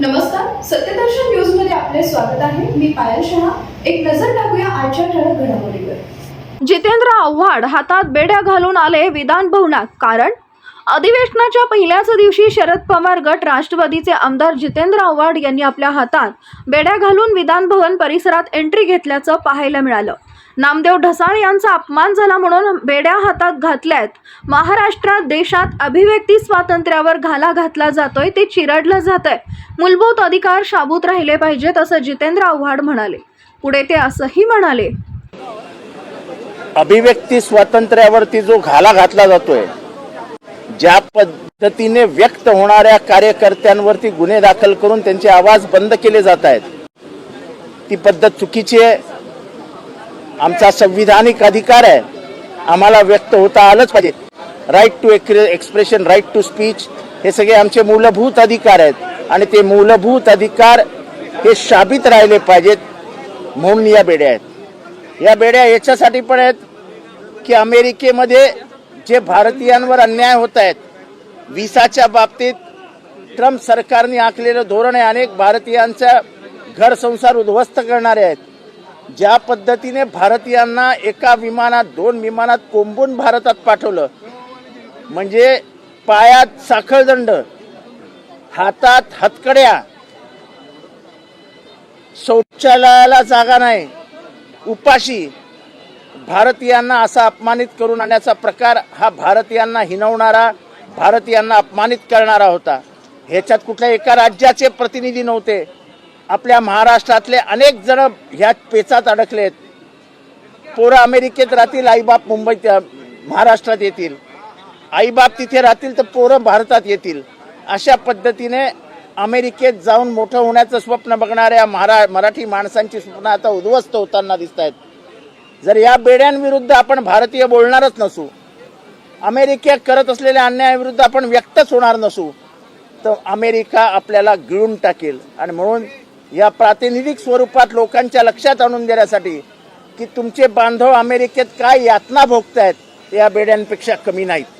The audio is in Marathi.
नमस्कार सत्यदर्शन न्यूजमध्ये आपले स्वागत आहे. मी पायल शहा. एक नजर टाकूया आजच्या ठळक घडामोडीवर. जितेंद्र आव्हाड हातात बेड्या घालून आले विधान भवनात कारण? अधिवेशनाच्या पहिल्याच दिवशी शरद पवार गट राष्ट्रवादीचे आमदार जितेंद्र आव्हाड यांनी आपल्या हातात बेड्या घालून विधान भवन परिसरात एंट्री घेतल्याचं पाहायला मिळालं. नामदेव ढसाळ यांचा अपमान झाला म्हणून बेड्या हातात घातल्यात. महाराष्ट्रात देशात अभिव्यक्ती स्वातंत्र्यावर घाला घातला जातोय ते चिरडलं जात आहे मूलभूत अधिकार शाबूत राहिले पाहिजेत असं जितेंद्र आव्हाड म्हणाले. पुढे ते असंही म्हणाले. अभिव्यक्ती स्वातंत्र्यावरती जो घाला घातला जातोय ज्या पद्धतीने व्यक्त होणाऱ्या कार्यकर्त्यांवरती गुन्हे दाखल करून त्यांचे आवाज बंद केले जात आहेत ती पद्धत चुकीची आहे. आमचा संविधानिक अधिकार आहे. आम्हाला व्यक्त होता आलंच पाहिजे. Right to expression right to speech हे सगळे आमचे मूलभूत अधिकार आहेत. आणि ते मूलभूत अधिकार हे शाबित राहिले पाहिजेत म्हणून या बेड्या आहेत. या बेड्या याच्यासाठी पण आहेत की अमेरिकेमध्ये जे भारतीयांवर अन्याय होत आहेत विसाच्या बाबतीत ट्रम्प सरकारने आखलेलं धोरण आहे अनेक भारतीयांचा घर संसार उद्ध्वस्त करणारे आहेत. ज्या पद्धतीने भारतीयांना एका विमानात दोन विमानात कोंबून भारतात पाठवलं म्हणजे पायात साखळदंड हातात हातकड्या शौचालयाला जागा नाही उपाशी भारतीयांना असा अपमानित करून आणण्याचा प्रकार हा भारतीयांना हिनवणारा भारतीयांना अपमानित करणारा होता. ह्याच्यात कुठल्या एका राज्याचे प्रतिनिधी नव्हते. आपल्या महाराष्ट्रातले अनेक जण ह्या पेचात अडकलेत. पोरं अमेरिकेत राहतील आईबाप मुंबईत महाराष्ट्रात येतील. आईबाप तिथे राहतील तर पोरं भारतात येतील. अशा पद्धतीने अमेरिकेत जाऊन मोठं होण्याचं स्वप्न बघणाऱ्या महारा मराठी माणसांची स्वप्न आता उद्ध्वस्त होताना दिसत आहेत जर या बेड्यांविरुद्ध आपण भारतीय बोलणारच नसू अमेरिकेत करत असलेल्या अन्यायाविरुद्ध आपण व्यक्तच होणार नसू तर अमेरिका आपल्याला गिळून टाकेल. आणि म्हणून या प्रातिनिधिक स्वरूपात लोकांच्या लक्षात आणून देण्यासाठी की तुमचे बांधव अमेरिकेत काय यातना भोगतायत या बेड्यांपेक्षा कमी नाहीत.